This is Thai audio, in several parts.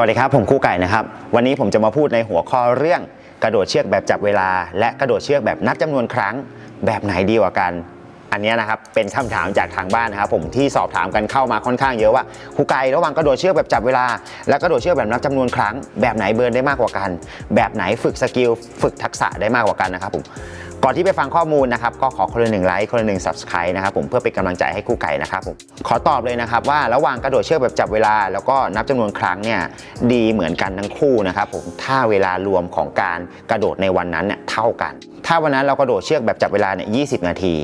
วัสดีครับ ผมคู่ไก่นะครับ วันนี้ผมจะมาพูดในหัวข้อเรื่องกระโดดเชือกแบบจับเวลา และกระโดดเชือกแบบนับจำนวนครั้งแบบไหนดีกว่ากัน อันนี้นะครับเป็นคำถามจากทางบ้านนะครับผมที่สอบถามกันเข้ามาค่อนข้างเยอะว่าครูไก่ระหว่างกระโดดเชือกแบบจับเวลา และกระโดดเชือกแบบนับจำนวนครั้ง แบบไหนเบิร์นได้มากกว่ากัน แบบไหนฝึกสกิลฝึกทักษะได้มากกว่ากันนะครับผม ก่อนที่ไปฟังข้อมูลนะครับก็ขอคนละหนึ่งไลค์คนละหนึ่ง subscribe นะครับผมเพื่อเป็นกำลังใจให้คู่ไก่นะครับผมขอตอบเลยนะครับว่าระหว่างกระโดดเชือกแบบจับเวลา แล้วก็นับจำนวนครั้งเนี่ยดีเหมือนกันทั้งคู่นะครับผมถ้าเวลารวมของการกระโดดในวันนั้นเนี่ยเท่ากัน ถ้าวันนั้นเรากระโดดเชือกแบบจับเวลาเนี่ย20นาที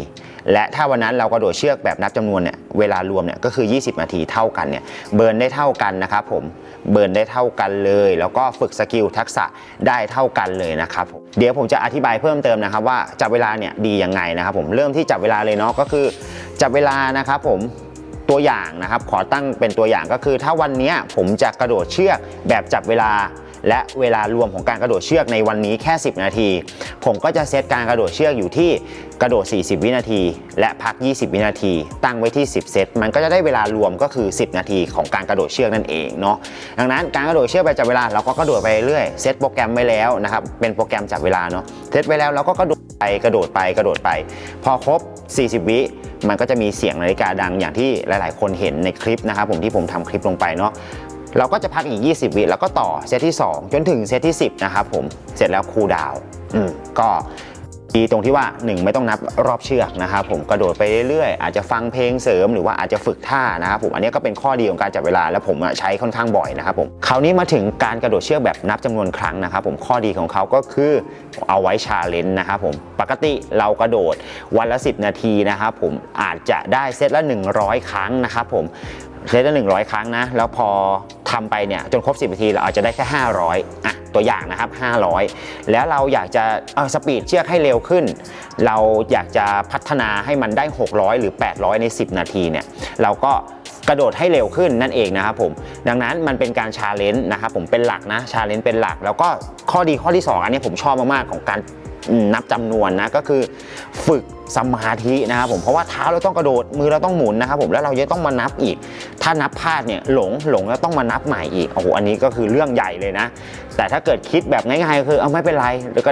และถ้าวันนั้นเรากระโดดเชือกแบบนับจำนวนเนี่ยเวลารวมเนี่ยก็คือ 20 นาทีเท่ากันเนี่ยเบิร์นได้เท่ากันนะครับผมเบิร์นได้เท่ากันเลย แล้วก็ฝึกสกิลทักษะได้เท่ากันเลยนะครับผมเดี๋ยวผมจะอธิบายเพิ่มเติมนะครับว่าจับเวลาเนี่ยดียังไงนะครับผมเริ่มที่จับเวลาเลยเนาะก็คือ จับเวลานะครับผมตัวอย่างนะครับ ขอตั้งเป็นตัวอย่างก็คือ ถ้าวันนี้ผมจะกระโดดเชือกแบบจับเวลา และเวลารวมของการกระโดดเชือกในวันนี้แค่ 10 นาที ผมก็จะเซตการกระโดดเชือกอยู่ที่กระโดด 40 วินาที และพัก 20 วินาที ตั้งไว้ที่ 10 เซต มันก็จะได้เวลารวมก็คือ 10 นาทีของการกระโดดเชือกนั่นเองเนาะ ดังนั้นการกระโดดเชือกไปจับเวลาเราก็กระโดดไปเรื่อยเซตโปรแกรมไว้แล้วนะครับ เป็นโปรแกรมจับเวลาเนาะ เซตไว้แล้วเราก็กระโดดไปกระโดดไปกระโดดไป พอครบ 40 วิมันก็จะมีเสียงนาฬิกาดังอย่างที่หลาย ๆ คนเห็นในคลิปนะครับผมที่ผมทำคลิปลงไปเนาะ เราก็จะพักอีก 20 วิแล้วก็ต่อเซตที่ 2 จนถึงเซตที่ 10 นะครับผมเสร็จแล้วคูลดาวน์อืมก็ดีตรงที่ว่า 1 ไม่ต้องนับรอบเชือกนะครับผมกระโดดไปเรื่อยๆอาจจะฟังเพลงเสริมหรือว่าอาจจะฝึกท่านะครับผมอันนี้ก็เป็นข้อดีของการจับเวลาและผมใช้ค่อนข้างบ่อยนะครับผมคราวนี้มาถึงการกระโดดเชือกแบบนับจำนวนครั้งนะครับผมข้อดีของเขาก็คือเอาไว้ชาเลนจ์นะครับผมปกติเรากระโดดวันละ 10 นาทีนะครับผมอาจจะได้เซตละ 100 ครั้งนะครับผม เซตละ100ครั้งนะ แล้วพอทำไปเนี่ยจนครบ 10นาทีเราอาจจะได้แค่ 500อะตัวอย่างนะครับ 500 แล้วเราอยากจะเอาสปีดเชือกให้เร็วขึ้น เราอยากจะพัฒนาให้มันได้ 600 หรือ 800 ใน 10 นาทีเนี่ยเราก็ กระโดดให้เร็วขึ้นนั่นเองนะครับผมดังนั้นมันเป็นการชาเลนจ์นะครับผมเป็นหลักนะชาเลนจ์เป็นหลัก แล้วก็ข้อดีข้อที่ 2 อันนี้ผมชอบมากๆของการนับจำนวนนะก็คือฝึกสมาธินะครับผมเพราะว่าเท้าเราต้องกระโดดมือเราต้องหมุนนะครับผมแล้วเราจะต้องมานับอีก ถ้านับพลาดเนี่ยหลงหลงแล้วต้องมานับใหม่อีกโอ้โหอันนี้ก็คือเรื่องใหญ่เลยนะ แต่ถ้าเกิดคิดแบบง่ายๆก็คือเอาไม่เป็นไรแล้วก็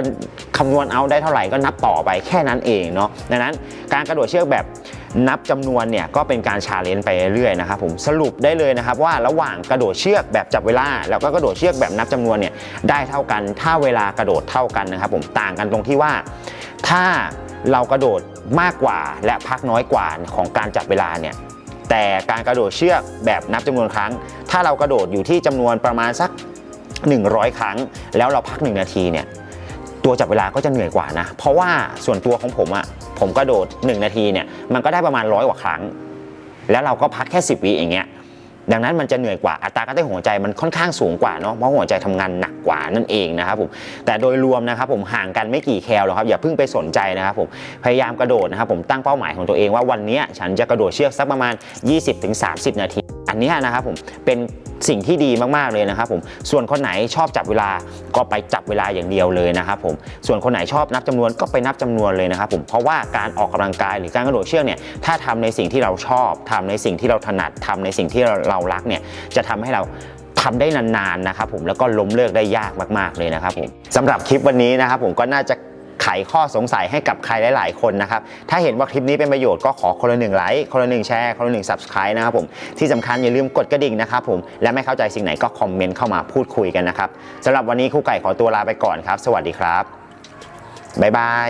คำนวณเอาได้เท่าไหร่ก็นับต่อไปแค่นั้นเองเนาะดังนั้นการกระโดดเชือกแบบ นับจำนวนเนี่ยก็เป็นการชาเลนจ์ไปเรื่อยนะครับผมสรุปได้เลยนะครับว่าระหว่างกระโดดเชือกแบบจับเวลา แล้วก็กระโดดเชือกแบบนับจำนวนเนี่ยได้เท่ากันถ้าเวลากระโดดเท่ากันนะครับผมต่างกันตรงที่ว่า ถ้าเรากระโดดมากกว่าและพักน้อยกว่าของการจับเวลาเนี่ยแต่การกระโดดเชือกแบบนับจำนวนครั้ง ถ้าเรากระโดดอยู่ที่จำนวนประมาณสัก 100 ครั้ง แล้วเราพัก 1 นาทีเนี่ย ตัวจับเวลาก็จะเหนื่อยกว่านะ เพราะว่าส่วนตัวของผมอะผมกระโดด 1 นาทีเนี่ยมันก็ได้ประมาณร้อยกว่าครั้ง แล้วเราก็พักแค่ 10วิอย่างเงี้ยดังนั้นมันจะเหนื่อยกว่าอัตราการเต้นหัวใจมันค่อนข้างสูงกว่าเนาะเพราะหัวใจทำงานหนักกว่านั่นเองนะครับผมแต่โดยรวมนะครับผมห่างกันไม่กี่แคลหรอกครับอย่าเพิ่งไปสนใจนะครับผมพยายามกระโดดนะครับผมตั้งเป้าหมายของตัวเองว่าวันนี้ฉันจะกระโดดเชือกสักประมาณ 20-30 นาที นนี้นะครับผมเป็นสิ่งที่ดีมากๆเลยนะครับผมส่วนคนไหนชอบจับเวลาก็ไปจับเวลาอย่างเดียวเลยนะครับผมส่วนคนไหนชอบนับจำนวนก็ไปนับจำนวนเลยนะครับผมเพราะว่าการออกกำลังกายหรือการกระโดดเชือกเนี่ยถ้าทำในสิ่งที่เราชอบทำในสิ่งที่เราถนัดทำในสิ่งที่เรารักเนี่ยจะทำให้เราทำได้นานๆนะครับผมแล้วก็ล้มเลิกได้ยากมากๆเลยนะครับผมสำหรับคลิปวันนี้นะครับผมก็น่าจะ ไขข้อสงสัยให้กับใครหลาย ๆ คนนะครับ ถ้าเห็นว่าคลิปนี้เป็นประโยชน์ก็ขอคนละหนึ่งไลค์คนละหนึ่งแชร์คนละหนึ่งซับสไครต์นะครับผมที่สำคัญอย่าลืมกดกระดิ่งนะครับผมและไม่เข้าใจสิ่งไหนก็คอมเมนต์เข้ามาพูดคุยกันนะครับสำหรับวันนี้คู่ไก่ขอตัวลาไปก่อนครับ สวัสดีครับบ๊ายบาย